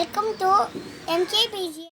Welcome to એમકે PG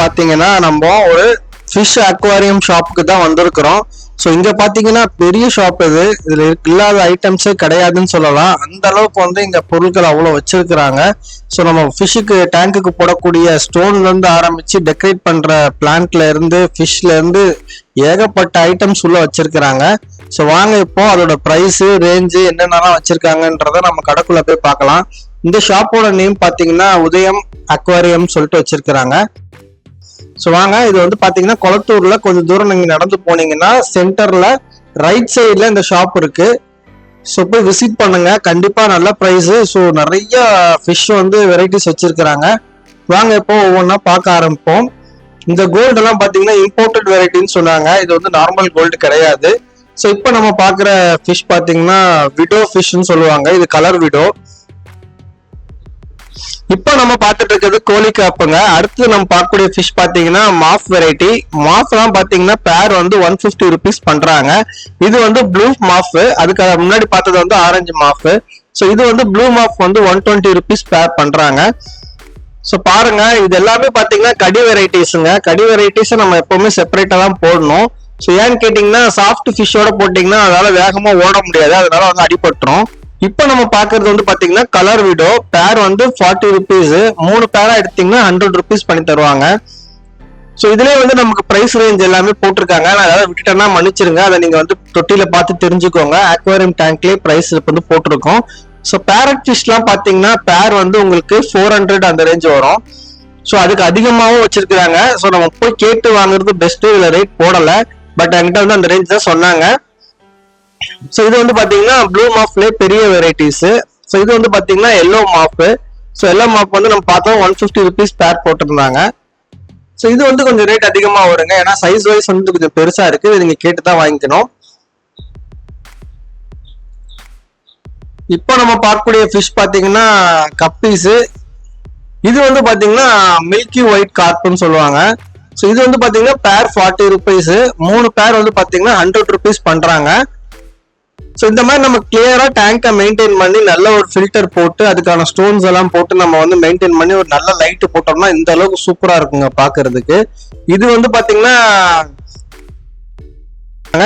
பார்த்தீங்கன்னா நம்ம ஒரு ஃபிஷ் அக்வாரியம் ஷாப்புக்கு தான் வந்திருக்கிறோம். ஸோ இங்கே பார்த்தீங்கன்னா பெரிய ஷாப் இது. இதில் இல்லாத ஐட்டம்ஸே கிடையாதுன்னு சொல்லலாம். அந்த அளவுக்கு வந்து இங்கே பொருட்கள் அவ்வளோ வச்சிருக்கிறாங்க. ஸோ நம்ம ஃபிஷ்ஷுக்கு டேங்க்குக்கு போடக்கூடிய ஸ்டோன்லேருந்து ஆரம்பித்து டெக்கரேட் பண்ணுற பிளான்ட்ல இருந்து இருந்து ஏகப்பட்ட ஐட்டம்ஸ் உள்ள வச்சிருக்கிறாங்க. ஸோ வாங்க இப்போ அதோட ப்ரைஸு ரேஞ்சு என்னென்னலாம் வச்சிருக்காங்கன்றத நம்ம கடைக்குள்ள போய் பார்க்கலாம். இந்த ஷாப்போட நேம் பார்த்தீங்கன்னா உதயம் அக்வாரியம் சொல்லிட்டு வச்சிருக்கிறாங்க. ஸோ வாங்க இது வந்து பாத்தீங்கன்னா கொளத்தூர்ல கொஞ்சம் தூரம் நீங்க நடந்து போனீங்கன்னா சென்டர்ல ரைட் சைடுல இந்த ஷாப் இருக்கு. ஸோ போய் விசிட் பண்ணுங்க. கண்டிப்பா நல்ல ப்ரைஸ் ஸோ நிறைய ஃபிஷ் வந்து வெரைட்டிஸ் வச்சிருக்கிறாங்க. வாங்க இப்போ ஒவ்வொன்றா பார்க்க ஆரம்பிப்போம். இந்த கோல்டு எல்லாம் பாத்தீங்கன்னா இம்போர்ட்டட் வெரைட்டின்னு சொன்னாங்க. இது வந்து நார்மல் கோல்டு கிடையாது. ஸோ இப்போ நம்ம பார்க்குற ஃபிஷ் பாத்தீங்கன்னா விடோ ஃபிஷ்னு சொல்லுவாங்க. இது கலர் விடோ இப்போ நம்ம பார்த்துட்டு இருக்கிறது கோழி காப்புங்க. அடுத்து நம்ம பார்க்கக்கூடிய ஃபிஷ் பார்த்தீங்கன்னா மாஃப் வெரைட்டி மாஃப்லாம் பார்த்தீங்கன்னா பேர் வந்து ஒன் ஃபிஃப்டி ருபீஸ் பண்றாங்க. இது வந்து ப்ளூ மாஃப் அதுக்கு முன்னாடி பார்த்தது வந்து ஆரஞ்சு மாஃப் ஸோ இது வந்து ப்ளூ மாஃப் வந்து ஒன் டுவெண்ட்டி ருபீஸ் பேர் பண்றாங்க. ஸோ பாருங்க இது எல்லாமே பார்த்தீங்கன்னா கடி வெரைட்டிஸுங்க கடி வெரைட்டிஸை நம்ம எப்பவுமே செப்பரேட்டாக தான் போடணும். ஸோ ஏன்னு கேட்டிங்கன்னா சாஃப்ட் ஃபிஷ்ஷோட போட்டிங்கன்னா அதால் வேகமாக ஓட முடியாது. அதனால வந்து அடிபட்டுரும். இப்போ நம்ம பாக்குறது வந்து பாத்தீங்கன்னா கலர் விடோ பேர் வந்து ஃபார்ட்டி ருபீஸ் மூணு பேரா எடுத்தீங்கன்னா ஹண்ட்ரட் ருபீஸ் பண்ணி தருவாங்க. ஸோ இதுலயே வந்து நமக்கு பிரைஸ் ரேஞ்ச் எல்லாமே போட்டிருக்காங்க. நான் அதாவது விட்டுட்டேன்னா மன்னிச்சிருங்க. அதை நீங்க வந்து தொட்டியில பார்த்து தெரிஞ்சுக்கோங்க. அக்வாரியம் டேங்க்லயே பிரைஸ் வந்து போட்டிருக்கோம். ஸோ பேரட் ஃபிஷ்லாம் பாத்தீங்கன்னா பேர் வந்து உங்களுக்கு ஃபோர் ஹண்ட்ரட் அந்த ரேஞ்ச் வரும். ஸோ அதுக்கு அதிகமாகவும் வச்சிருக்காங்க ஸோ நம்ம போய் கேட்டு வாங்குறது பெஸ்ட் இதுல ரேட் போடல. பட் என்கிட்ட வந்து அந்த ரேஞ்ச் தான் சொன்னாங்க. ஸோ இது வந்து பாத்தீங்கன்னா ப்ளூ மாஃப்ல பெரிய வெரைட்டிஸ் ஸோ இது வந்து பாத்தீங்கன்னா yellow morph so yellow morph வந்து நம்ம பார்த்தோம் ஒன் ஃபிஃப்டி ருபீஸ் பேர் போட்டிருந்தாங்க. ஸோ இது வந்து கொஞ்சம் ரேட் அதிகமா வருங்க. ஏன்னா சைஸ் வைஸ் வந்து கொஞ்சம் பெருசா இருக்கு. இது கேட்டு தான் வாங்கிக்கணும். இப்போ நம்ம பார்க்கக்கூடிய ஃபிஷ் பாத்தீங்கன்னா கப்பீஸ் இது வந்து பாத்தீங்கன்னா மில்கி ஒயிட் கார்ப்னு சொல்லுவாங்க. ஸோ இது வந்து பாத்தீங்கன்னா பேர் ஃபார்ட்டி ருபீஸ் மூணு பேர் வந்து பாத்தீங்கன்னா ஹண்ட்ரட் ருபீஸ் பண்றாங்க. ஸோ இந்த மாதிரி நம்ம கிளியரா டேங்கை மெயின்டைன் பண்ணி நல்ல ஒரு ஃபில்டர் போட்டு அதுக்கான ஸ்டோன்ஸ் எல்லாம் போட்டு நம்ம வந்து மெயின்டைன் பண்ணி ஒரு நல்ல லைட் போட்டோம்னா இந்த அளவுக்கு சூப்பரா இருக்குங்க பாக்குறதுக்கு. இது வந்து பாத்தீங்கன்னா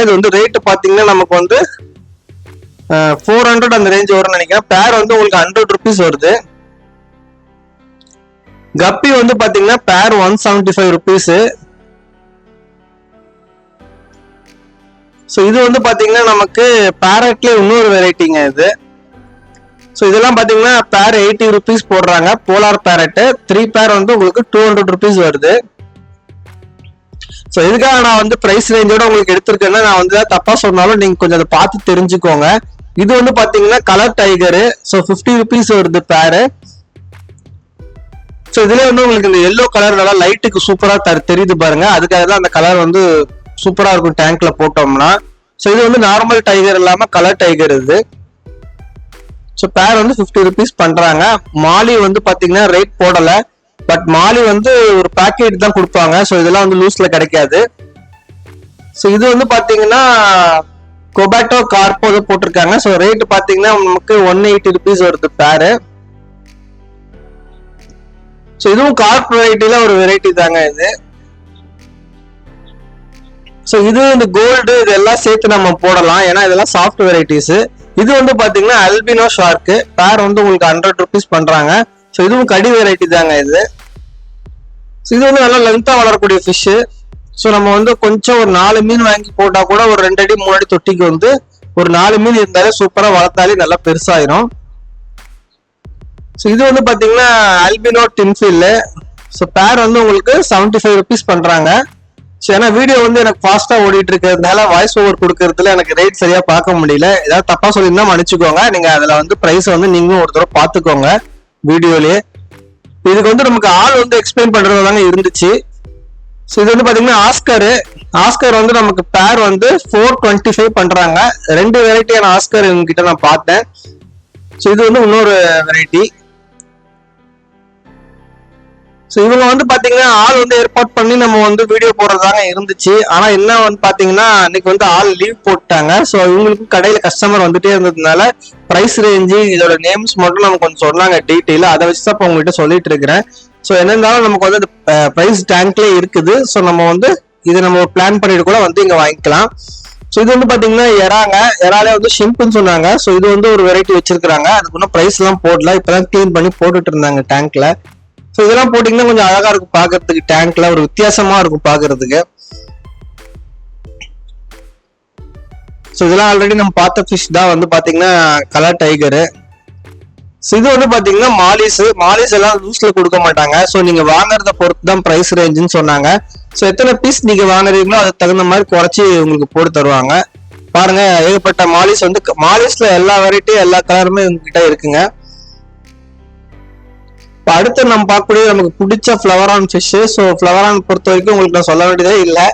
இது வந்து ரேட்டு பாத்தீங்கன்னா நமக்கு வந்து ஃபோர் ஹண்ட்ரட் அந்த ரேஞ்ச் வரும்னு நினைக்கிறேன். பேர் வந்து உங்களுக்கு ஹண்ட்ரட் ருபீஸ் வருது. கப்பி வந்து பாத்தீங்கன்னா pair one seventy five rupees so இது வந்து பார்த்தீங்கன்னா நமக்கு பேரட்லேயே இன்னொரு வெரைட்டிங்க இது. ஸோ இதெல்லாம் பார்த்தீங்கன்னா பேர் எயிட்டி ருபீஸ் போடுறாங்க. போலார் பேரட்டு த்ரீ பேர் வந்து உங்களுக்கு டூ ஹண்ட்ரட் ருபீஸ் வருது. ஸோ இதுக்காக நான் வந்து ப்ரைஸ் ரேஞ்சோட உங்களுக்கு எடுத்திருக்கேன்னா நான் வந்து தப்பாக சொன்னாலும் நீங்கள் கொஞ்சம் அதை பார்த்து தெரிஞ்சுக்கோங்க. இது வந்து பார்த்தீங்கன்னா colour tiger so fifty rupees வருது பேரு ஸோ இதுல வந்து உங்களுக்கு இந்த எல்லோ கலர் நல்லா லைட்டுக்கு சூப்பராக தெரியுது பாருங்க. அதுக்காக தான் அந்த கலர் வந்து சூப்பரா இருக்கும் டேங்க்ல போட்டோம்னா. ஸோ இது வந்து நார்மல் டைகர் இல்லாம கலர் டைகர் இது. ஸோ பேர் வந்து ஃபிஃப்டி ருபீஸ் பண்றாங்க. மாலி வந்து பாத்தீங்கன்னா ரேட் போடல. பட் மாலி வந்து ஒரு பேக்கெட் தான் கொடுப்பாங்க. ஸோ இதெல்லாம் வந்து லூஸ்ல கிடைக்காது. ஸோ இது வந்து பாத்தீங்கன்னா கொபாட்டோ கார்போ போட்டிருக்காங்க. ஸோ ரேட் பாத்தீங்கன்னா நமக்கு ஒன் எயிட்டி ருபீஸ் வருது பேரு ஸோ இதுவும் கார்ப் வெரைட்டில ஒரு வெரைட்டி தாங்க இது. ஸோ இது இந்த கோல்டு இதெல்லாம் சேர்த்து நம்ம போடலாம். ஏன்னா இதெல்லாம் சாஃப்ட் வெரைட்டிஸ் இது வந்து பார்த்தீங்கன்னா அல்பினோ ஷார்க்கு பேர் வந்து உங்களுக்கு ஹண்ட்ரட் ருபீஸ் பண்றாங்க. ஸோ இதுவும் கடி வெரைட்டி தாங்க இது. ஸோ இது வந்து நல்லா லென்த்தாக வளரக்கூடிய ஃபிஷ்ஷு ஸோ நம்ம வந்து கொஞ்சம் ஒரு நாலு மீன் வாங்கி போட்டால் கூட ஒரு ரெண்டு அடி மூணு அடி தொட்டிக்கு வந்து ஒரு நாலு மீன் இருந்தாலே சூப்பராக வளர்த்தாலே நல்லா பெருசாயிரும். ஸோ இது வந்து பார்த்தீங்கன்னா அல்பினோ டின்ஃபில்லு ஸோ பேர் வந்து உங்களுக்கு செவன்டி ஃபைவ் ருபீஸ் பண்ணுறாங்க ஸோ ஏன்னா வீடியோ வந்து எனக்கு ஃபாஸ்டா ஓடிட்டு இருக்கிறதுனால வாய்ஸ் ஓவர் கொடுக்கறதுல எனக்கு ரேட் சரியா பார்க்க முடியல. ஏதாவது தப்பா சொல்லியிருந்தா மன்னிச்சுக்கோங்க. நீங்க அதுல வந்து பிரைஸ் வந்து நீங்களும் ஒரு தடவை பார்த்துக்கோங்க வீடியோலயே. இதுக்கு வந்து நமக்கு ஆள் வந்து எக்ஸ்பிளைன் பண்ணுறது தாங்க இருந்துச்சு. ஸோ இது வந்து பாத்தீங்கன்னா ஆஸ்கரு ஆஸ்கர் வந்து நமக்கு பேர் வந்து ஃபோர் டுவெண்ட்டி ஃபைவ் பண்றாங்க. ரெண்டு வெரைட்டியான ஆஸ்கர் கிட்ட நான் பார்த்தேன். ஸோ இது வந்து இன்னொரு வெரைட்டி ஸோ இவங்க வந்து பாத்தீங்கன்னா ஆள் வந்து ஏற்பாடு பண்ணி நம்ம வந்து வீடியோ போடுறதாங்க இருந்துச்சு. ஆனா என்ன வந்து பாத்தீங்கன்னா அன்னைக்கு வந்து ஆள் லீவ் போட்டாங்க ஸோ இவங்களுக்கு கடையில கஸ்டமர் வந்துட்டே இருந்ததுனால பிரைஸ் ரேஞ்சு இதோட நேம்ஸ் மட்டும் நமக்கு கொஞ்சம் சொன்னாங்க டீட்டெயிலாக அதை வச்சு தான் இப்போ உங்ககிட்ட சொல்லிட்டு இருக்கிறேன். ஸோ என்ன இருந்தாலும் நமக்கு வந்து ப்ரைஸ் டேங்க்லேயே இருக்குது. ஸோ நம்ம வந்து இதை நம்ம பிளான் பண்ணிட்டு கூட வந்து இங்கே வாங்கிக்கலாம். ஸோ இது வந்து பார்த்தீங்கன்னா எறாங்க. எறாலே வந்து ஷிம்ப்னு சொன்னாங்க. ஸோ இது வந்து ஒரு வெரைட்டி வச்சிருக்காங்க அதுக்கு இன்னும் ப்ரைஸ்லாம் எல்லாம் போடல. இப்பதான் க்ளீன் பண்ணி போட்டுட்டு இருந்தாங்க டேங்க்ல ஸோ இதெல்லாம் போட்டீங்கன்னா கொஞ்சம் அழகா இருக்கும் பாக்குறதுக்கு. டேங்க்ல ஒரு வித்தியாசமா இருக்கும் பாக்குறதுக்கு. ஸோ இதெல்லாம் ஆல்ரெடி நம்ம பார்த்த ஃபிஷ் தான் வந்து பாத்தீங்கன்னா கலர் டைகரு ஸோ இது வந்து பாத்தீங்கன்னா மாலிஸ். மாலிஸ் எல்லாம் லூஸ்ல கொடுக்க மாட்டாங்க. ஸோ நீங்க வாங்குறத பொறுத்து தான் ப்ரைஸ் ரேஞ்சுன்னு சொன்னாங்க. ஸோ எத்தனை பீஸ் நீங்க வாங்குறீங்களோ அதுக்கு தகுந்த மாதிரி குறைச்சி உங்களுக்கு போட்டு தருவாங்க. பாருங்க ஏகப்பட்ட மாலிஸ் வந்து மாலிஸ்ல எல்லா வெரைட்டியும் எல்லா கலருமே உங்ககிட்ட இருக்குங்க. இப்போ அடுத்து நம்ம பார்க்கக்கூடிய நமக்கு பிடிச்ச ஃப்ளவரான் ஃபிஷ் ஸோ ஃப்ளவரான் பொறுத்த வரைக்கும் உங்களுக்கு நான் சொல்ல வேண்டியதே இல்லை.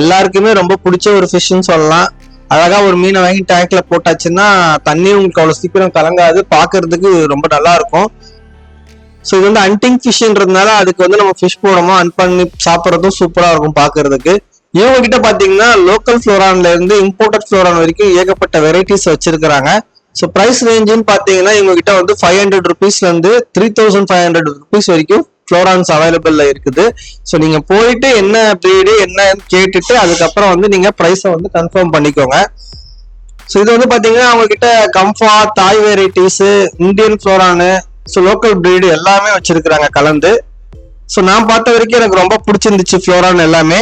எல்லாருக்குமே ரொம்ப பிடிச்ச ஒரு ஃபிஷ்னு சொல்லலாம். அழகா ஒரு மீனை வாங்கி டேங்க்ல போட்டாச்சுன்னா தண்ணி உங்களுக்கு அவ்வளவு சீக்கிரம் கலங்காது. பார்க்கறதுக்கு ரொம்ப நல்லா இருக்கும். ஸோ இது வந்து அன்டிங் ஃபிஷ்ன்றதுனால அதுக்கு வந்து நம்ம ஃபிஷ் போடணும். அன் பண்ணி சாப்பிட்றதும் சூப்பராக இருக்கும் பார்க்கறதுக்கு. இவங்க கிட்ட பார்த்தீங்கன்னா லோக்கல் ஃப்ளோரான்ல இருந்து இம்போர்ட்டட் ஃப்ளோரான் வரைக்கும் ஏகப்பட்ட வெரைட்டிஸ் வச்சிருக்கிறாங்க. ஸோ ப்ரைஸ் ரேஞ்சுன்னு பார்த்தீங்கன்னா இவங்க கிட்ட வந்து five hundred ருபீஸ்லேருந்து three thousand five hundred rupees வரைக்கும் ஃப்ளோரான்ஸ் அவைலபிளில் இருக்குது. ஸோ நீங்கள் போயிட்டு என்ன ப்ரீடு என்னன்னு கேட்டுட்டு அதுக்கப்புறம் வந்து நீங்கள் ப்ரைஸை வந்து கன்ஃபார்ம் பண்ணிக்கோங்க. ஸோ இது வந்து பார்த்தீங்கன்னா அவங்கக்கிட்ட Kamfa Thai varieties Indian flowerhorn so local breed எல்லாமே வச்சுருக்குறாங்க கலந்து. ஸோ நான் பார்த்த வரைக்கும் எனக்கு ரொம்ப பிடிச்சிருந்துச்சு ஃப்ளோரான் எல்லாமே.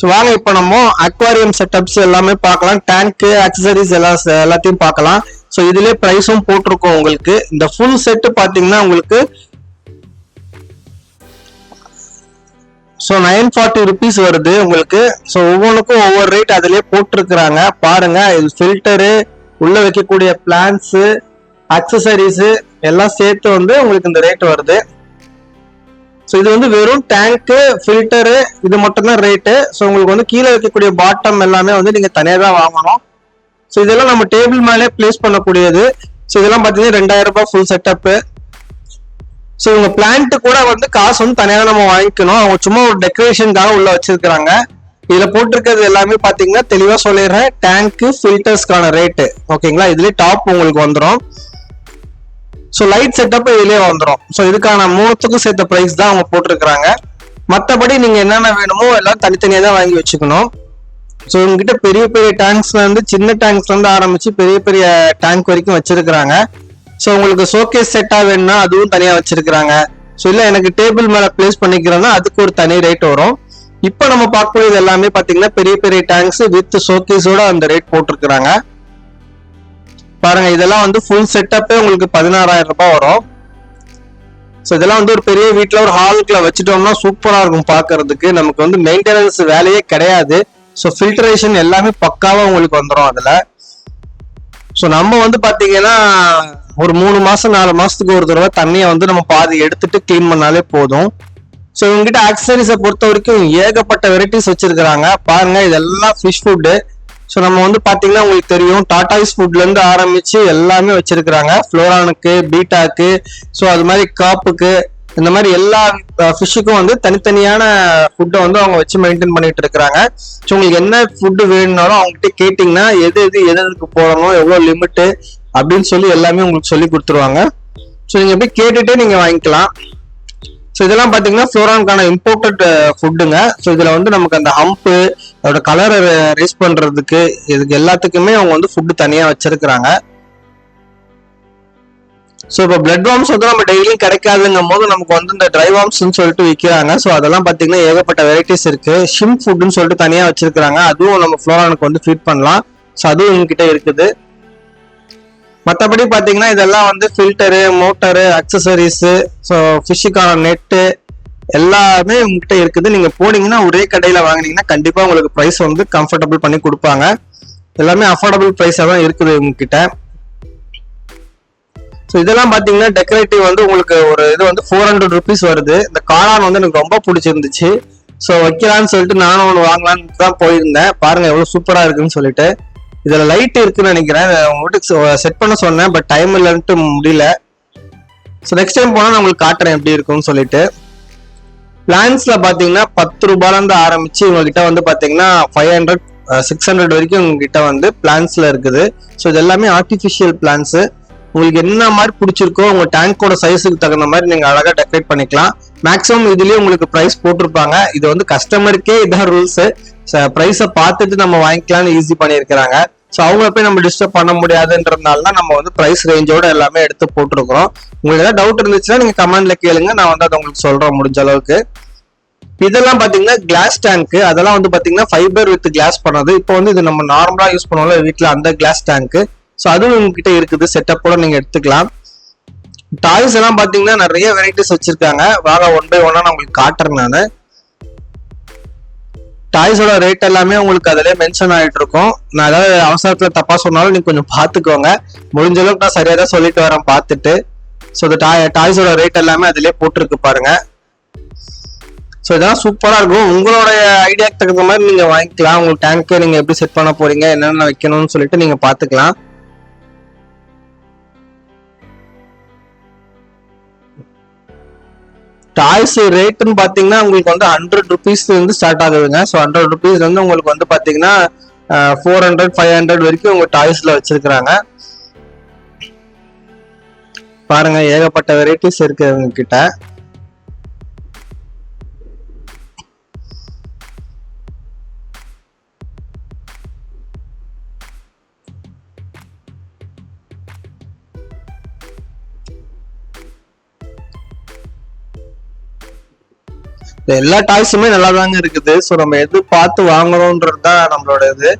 ஸோ வாங்க இப்போ நம்ம அக்வாரியம் செட்டப்ஸ் எல்லாமே பார்க்கலாம். டேங்க்கு அக்சசரிஸ் எல்லா எல்லாத்தையும் பார்க்கலாம். ஸோ இதுலேயே ப்ரைஸும் போட்டிருக்கோம் உங்களுக்கு. இந்த ஃபுல் செட்டு பார்த்தீங்கன்னா உங்களுக்கு ஸோ நைன் ஃபார்ட்டி ருபீஸ் வருது உங்களுக்கு. ஸோ ஒவ்வொன்றுக்கும் ஒவ்வொரு ரேட் அதிலே போட்டிருக்கிறாங்க. பாருங்க இது ஃபில்டரு உள்ள வைக்கக்கூடிய பிளான்ஸு அக்சசரிஸு எல்லாம் சேர்த்து வந்து உங்களுக்கு இந்த ரேட் வருது. ஸோ இது வந்து வெறும் டேங்க்கு ஃபில்டரு இது மட்டும் தான் ரேட்டு ஸோ உங்களுக்கு வந்து கீழே வைக்கக்கூடிய பாட்டம் எல்லாமே வந்து நீங்கள் தனியாக தான் வாங்கணும். ஸோ இதெல்லாம் நம்ம டேபிள் மேலே பிளேஸ் பண்ணக்கூடியது. ஸோ இதெல்லாம் பார்த்தீங்கன்னா ரெண்டாயிரம் ரூபாய் ஃபுல் செட்டப்பு ஸோ இவங்க பிளான்ட் கூட வந்து காசு வந்து தனியாக நம்ம வாங்கிக்கணும். அவங்க சும்மா ஒரு டெக்கரேஷனுக்காக உள்ள வச்சிருக்கிறாங்க. இதில் போட்டிருக்கிறது எல்லாமே பார்த்தீங்கன்னா தெளிவாக சொல்லிடுறேன். டேங்க்கு ஃபில்டர்ஸ்க்கான ரேட்டு ஓகேங்களா இதுலேயே டாப் உங்களுக்கு வந்துடும் ஸோ லைட் செட்டப் இதுலேயே வந்துடும் ஸோ இதுக்கான மூணுத்துக்கும் சேர்த்த ப்ரைஸ் தான் அவங்க போட்டிருக்கிறாங்க. மற்றபடி நீங்கள் என்னென்ன வேணுமோ எல்லாம் தனித்தனியாக தான் வாங்கி வச்சுக்கணும். ஸோ உங்ககிட்ட பெரிய பெரிய டேங்க்ஸ்லேருந்து சின்ன டேங்க்ஸ்லேருந்து ஆரம்பித்து பெரிய பெரிய டேங்க் வரைக்கும் வச்சுருக்கிறாங்க. ஸோ உங்களுக்கு ஷோகேஸ் செட்டாக வேணும்னா அதுவும் தனியாக வச்சுருக்கிறாங்க. ஸோ இல்லை எனக்கு டேபிள் மேலே பிளேஸ் பண்ணிக்கிறேன்னா அதுக்கு ஒரு தனி ரேட் வரும். இப்போ நம்ம பார்க்கக்கூடியது எல்லாமே பார்த்தீங்கன்னா பெரிய பெரிய டேங்க்ஸ் வித் ஷோகேஸோட அந்த ரேட் போட்டிருக்கிறாங்க. பாருங்க இதெல்லாம் வந்து ஃபுல் செட்டப்பே உங்களுக்கு பதினாறாயிரம் ரூபாய் வரும். ஸோ இதெல்லாம் வந்து ஒரு பெரிய வீட்டில் ஒரு ஹாலுக்குள்ள வச்சுட்டோம்னா சூப்பராக இருக்கும் பார்க்கறதுக்கு நமக்கு வந்து மெயின்டெனன்ஸ் வேலையே கிடையாது. ஸோ ஃபில்டரேஷன் எல்லாமே பக்காவாக உங்களுக்கு வந்துடும் அதில். ஸோ நம்ம வந்து பார்த்தீங்கன்னா ஒரு மூணு மாதம் நாலு மாதத்துக்கு ஒரு தடவை தண்ணியை வந்து நம்ம பாதி எடுத்துட்டு க்ளீன் பண்ணாலே போதும். ஸோ இவங்ககிட்ட ஆக்சசரிஸை பொறுத்த வரைக்கும் ஏகப்பட்ட வெரைட்டிஸ் வச்சிருக்கிறாங்க. பாருங்க இதெல்லாம் ஃபிஷ் ஃபுட்டு ஸோ நம்ம வந்து பார்த்தீங்கன்னா உங்களுக்கு தெரியும் டாடாய்ஸ் ஃபுட்லேருந்து ஆரம்பித்து எல்லாமே வச்சிருக்கிறாங்க. ஃப்ளோரானுக்கு பீட்டாக்கு ஸோ அது மாதிரி காப்புக்கு இந்த மாதிரி எல்லா ஃபிஷ்ஷுக்கும் வந்து தனித்தனியான ஃபுட்டை வந்து அவங்க வச்சு மெயின்டைன் பண்ணிட்டு இருக்கிறாங்க. ஸோ உங்களுக்கு என்ன ஃபுட்டு வேணும்னாலும் அவங்ககிட்ட கேட்டிங்கன்னா எது எது எது எதுக்கு போடணும் எவ்வளோ லிமிட்டு அப்படின்னு சொல்லி எல்லாமே உங்களுக்கு சொல்லி கொடுத்துருவாங்க. ஸோ நீங்கள் போய் கேட்டுகிட்டே நீங்கள் வாங்கிக்கலாம். ஸோ இதெல்லாம் பார்த்தீங்கன்னா ஃப்ளோரானுக்கான இம்போர்ட்டட் ஃபுட்டுங்க ஸோ இதில் வந்து நமக்கு அந்த ஹம்ப்பு அதோட கலரை ரேஸ் பண்ணுறதுக்கு இதுக்கு எல்லாத்துக்குமே அவங்க வந்து ஃபுட்டு தனியாக வச்சிருக்கிறாங்க. ஸோ இப்போ பிளட் வார்ம்ஸ் வந்து நம்ம டெய்லியும் கிடைக்காதுங்கும் போது நமக்கு வந்து இந்த ட்ரை வார்ம்ஸ்னு சொல்லிட்டு விற்கிறாங்க ஸோ அதெல்லாம் பார்த்தீங்கன்னா ஏகப்பட்ட வெரைட்டிஸ் இருக்கு. ஷிம் ஃபுட்னு சொல்லிட்டு தனியாக வச்சிருக்கிறாங்க. அதுவும் நம்ம ஃப்ளோரானுக்கு வந்து ஃபீட் பண்ணலாம். ஸோ அதுவும் எங்ககிட்ட இருக்குது. மற்றபடி பார்த்தீங்கன்னா இதெல்லாம் வந்து ஃபில்டரு மோட்டரு அக்சசரிஸு ஸோ ஃபிஷ்ஷுக்கான நெட்டு எல்லாமே உங்ககிட்ட இருக்குது. நீங்கள் போனீங்கன்னா ஒரே கடையில் வாங்குனீங்கன்னா கண்டிப்பாக உங்களுக்கு ப்ரைஸ் வந்து கம்ஃபர்டபுள் பண்ணி கொடுப்பாங்க. எல்லாமே அஃபோர்டபுள் ப்ரைஸாக தான் இருக்குது உங்ககிட்ட. ஸோ இதெல்லாம் பார்த்தீங்கன்னா டெக்கரேட்டிவ் வந்து உங்களுக்கு ஒரு இது வந்து ஃபோர் ஹண்ட்ரட் ருபீஸ் வருது. இந்த காளான் வந்து எனக்கு ரொம்ப பிடிச்சிருந்துச்சு. ஸோ வைக்கலான்னு சொல்லிட்டு நானும் ஒன்று வாங்கலான்னு தான் போயிருந்தேன். பாருங்கள் எவ்வளோ சூப்பராக இருக்குன்னு சொல்லிட்டு. இதில் லைட் இருக்குன்னு நினைக்கிறேன். இதை உங்க வீட்டுக்கு செட் பண்ண சொன்னேன் பட் டைம் இல்லைன்ட்டு முடியல. ஸோ நெக்ஸ்ட் டைம் போனால் நான் உங்களுக்கு காட்டுறேன் எப்படி இருக்கும்னு சொல்லிட்டு. பிளான்ஸ்ல பாத்தீங்கன்னா பத்து ரூபாயிலேருந்து ஆரம்பிச்சு உங்ககிட்ட வந்து பாத்தீங்கன்னா ஃபைவ் ஹண்ட்ரட் சிக்ஸ் ஹண்ட்ரட் வரைக்கும் உங்ககிட்ட வந்து பிளான்ஸ்ல இருக்குது. ஸோ இது எல்லாமே ஆர்டிஃபிஷியல் பிளான்ஸ் உங்களுக்கு என்ன மாதிரி பிடிச்சிருக்கோ உங்க டேங்கோட சைஸுக்கு தகுந்த மாதிரி நீங்க அழகா டெக்கரேட் பண்ணிக்கலாம். மேக்ஸிமம் இதுலயே உங்களுக்கு ப்ரைஸ் போட்டிருப்பாங்க. இது வந்து கஸ்டமருக்கே இதான் ரூல்ஸ் ப்ரைஸை பார்த்துட்டு நம்ம வாங்கிக்கலாம்னு ஈஸி பண்ணியிருக்கிறாங்க. ஸோ அவங்கள போய் நம்ம டிஸ்டர்ப் பண்ண முடியாதுன்றதுனால தான் நம்ம வந்து ப்ரைஸ் ரேஞ்சோட எல்லாமே எடுத்து போட்டிருக்கிறோம். உங்களுக்கு ஏதாவது டவுட் இருந்துச்சுன்னா நீங்க கமெண்ட்ல கேளுங்க. நான் வந்து அதை உங்களுக்கு சொல்றேன் முடிஞ்ச அளவுக்கு. இதெல்லாம் பாத்தீங்கன்னா கிளாஸ் டேங்க் அதெல்லாம் வந்து பாத்தீங்கன்னா ஃபைபர் வித் கிளாஸ் பண்ணது. இப்போ வந்து இது நம்ம நார்மலா யூஸ் பண்ணுவோம்ல வீட்டில் அந்த கிளாஸ் டேங்க் ஸோ அதுவும் உங்ககிட்ட இருக்குது. செட்டப்போட நீங்க எடுத்துக்கலாம். டாய்ஸ் எல்லாம் பாத்தீங்கன்னா நிறைய வெரைட்டிஸ் வச்சிருக்காங்க. வாங்க ஒன் பை ஒன்னா நான் உங்களுக்கு காட்டுறேன் நான். டாய்ஸோட ரேட் எல்லாமே உங்களுக்கு அதிலே மென்ஷன் ஆகிட்டு இருக்கும் நான் ஏதாவது அவசரத்தில் தப்பாக சொன்னாலும் நீங்கள் கொஞ்சம் பார்த்துக்கோங்க முடிஞ்ச அளவுக்கு நான் சரியாக தான் சொல்லிட்டு வரேன் பார்த்துட்டு ஸோ இந்த டாய் டாய்ஸோட ரேட் எல்லாமே அதிலே போட்டிருக்கு பாருங்க. ஸோ இதெல்லாம் சூப்பராக இருக்கும். உங்களோட ஐடியாக்கு தகுந்த மாதிரி நீங்கள் வாங்கிக்கலாம். உங்களுக்கு டேங்க்கு நீங்கள் எப்படி செட் பண்ண போறீங்க என்னென்ன வைக்கணும்னு சொல்லிட்டு நீங்கள் பார்த்துக்கலாம் டாய்ஸ் ரேட்டுன்னு பாத்தீங்கன்னா உங்களுக்கு வந்து ஹண்ட்ரட் ருபீஸ் இருந்து ஸ்டார்ட் ஆகுதுங்க. ஸோ ஹண்ட்ரட் ருபீஸ் வந்து உங்களுக்கு வந்து பாத்தீங்கன்னா ஃபோர் ஹண்ட்ரட் ஃபைவ் ஹண்ட்ரட் வரைக்கும் உங்க டாய்ஸ்ல வச்சிருக்கிறாங்க. பாருங்க ஏகப்பட்ட வெரைட்டிஸ் இருக்கு அவங்க கிட்ட எல்லா டாய்ஸுமே நல்லா தாங்க இருக்குது. ஸோ நம்ம எது பார்த்து வாங்கணுன்றது தான் நம்மளோட இது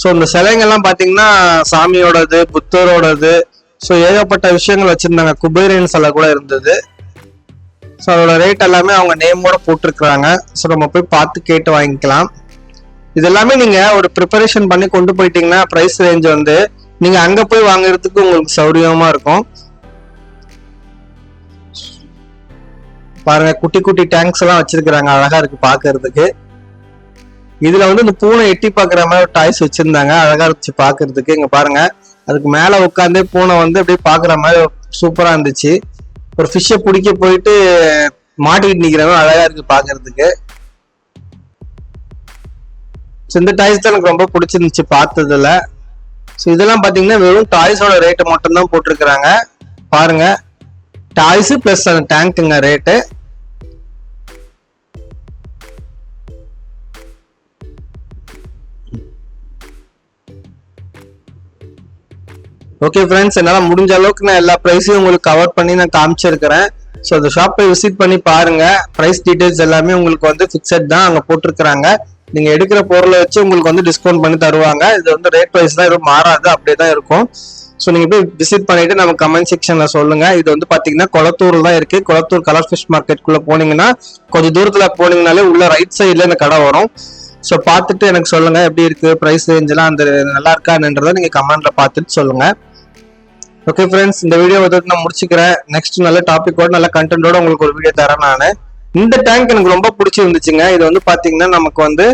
ஸோ இந்த சிலைங்கள்லாம் பார்த்தீங்கன்னா சாமியோடது புத்தரோடது. ஸோ ஏகப்பட்ட விஷயங்கள் வச்சுருந்தாங்க. குபேரன் சிலை கூட இருந்தது. ஸோ அதோட ரேட் எல்லாமே அவங்க நேமோட போட்டிருக்கிறாங்க. ஸோ நம்ம போய் பார்த்து கேட்டு வாங்கிக்கலாம். இது எல்லாமே ஒரு ப்ரிப்பரேஷன் பண்ணி கொண்டு போயிட்டீங்கன்னா ப்ரைஸ் ரேஞ்ச் வந்து நீங்கள் அங்கே போய் வாங்குறதுக்கு உங்களுக்கு சௌரியமாக இருக்கும். பாருங்க குட்டி குட்டி டேங்க்ஸ் எல்லாம் வச்சிருக்கிறாங்க. அழகா இருக்கு பாக்குறதுக்கு. இதுல வந்து இந்த பூனை எட்டி பாக்குற மாதிரி ஒரு டாய்ஸ் வச்சிருந்தாங்க. அழகா இருந்துச்சு பாக்குறதுக்கு. இங்க பாருங்க. அதுக்கு மேல உட்காந்தே பூனை வந்து அப்படியே பாக்குற மாதிரி சூப்பரா இருந்துச்சு. ஒரு ஃபிஷ்ஷை பிடிக்க போயிட்டு மாட்டிக்கிட்டு நிக்கிறவங்க அழகா இருக்கு பாக்குறதுக்கு. ஸோ இந்த டாய்ஸ் தான் எனக்கு ரொம்ப பிடிச்சிருந்துச்சு பார்த்ததுல. ஸோ இதெல்லாம் பார்த்தீங்கன்னா வெறும் டாய்ஸோட ரேட்டு மட்டும்தான் போட்டிருக்கிறாங்க. பாருங்க. டாய்ஸ் பிளஸ் அந்த டேங்க்குங்க ரேட்டு ஓகே ஃப்ரெண்ட்ஸ் என்னால் முடிஞ்ச அளவுக்கு நான் எல்லா ப்ரைஸையும் உங்களுக்கு கவர் பண்ணி நான் காமிச்சிருக்கிறேன். ஸோ அந்த ஷாப்பை விசிட் பண்ணி பாருங்க. ப்ரைஸ் டீட்டெயில்ஸ் எல்லாமே உங்களுக்கு வந்து ஃபிக்ஸட் தான் அங்கே போட்டிருக்கிறாங்க. நீங்கள் எடுக்கிற பொருளை வச்சு உங்களுக்கு வந்து டிஸ்கவுண்ட் பண்ணி தருவாங்க. இது வந்து ரேட் வைஸ் தான் எதுவும் மாறாது அப்படியே தான் இருக்கும். ஸோ நீங்கள் போய் விசிட் பண்ணிட்டு நம்ம கமெண்ட் செக்ஷனில் சொல்லுங்கள் இது வந்து பார்த்தீங்கன்னா குளத்தூர் தான் இருக்குது கொளத்தூர் கலர் ஃபிஷ் மார்க்கெட்குள்ளே போனீங்கன்னா கொஞ்சம் தூரத்தில் போனீங்கனாலே உள்ள ரைட் சைடில் இந்த கடை வரும். ஸோ பார்த்துட்டு எனக்கு சொல்லுங்கள் எப்படி இருக்குது ப்ரைஸ் ரேஞ்செலாம் அந்த நல்லா இருக்கான்றதை நீங்கள் கமெண்டில் பார்த்துட்டு சொல்லுங்கள் ஓகே ஃப்ரெண்ட்ஸ் இந்த வீடியோ வந்து நான் முடிச்சுக்கிறேன். நெக்ஸ்ட் நல்ல டாப்பிக்கோட நல்ல கண்டென்ட்டோட உங்களுக்கு ஒரு வீடியோ தரேன் நான். இந்த டேங்க் எனக்கு ரொம்ப பிடிச்சிருந்துச்சுங்க. இது வந்து பார்த்தீங்கன்னா நமக்கு வந்து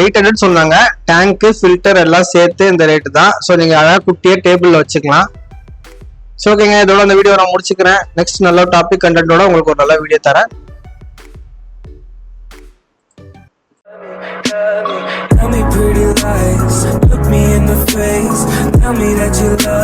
எயிட் ஹண்ட்ரட் சொன்னாங்க டேங்க்கு ஃபில்டர் எல்லாம் சேர்த்து இந்த ரேட்டு தான். ஸோ நீங்கள் அழகாக குட்டியே டேபிளில் வச்சுக்கலாம். ஸோ ஓகேங்க இதோட அந்த வீடியோ நான் முடிச்சுக்கிறேன். நெக்ஸ்ட் நல்ல டாபிக் கண்டென்ட்டோட உங்களுக்கு ஒரு நல்ல வீடியோ தரேன். Tell me pretty lies, look me in the face. Tell me that you love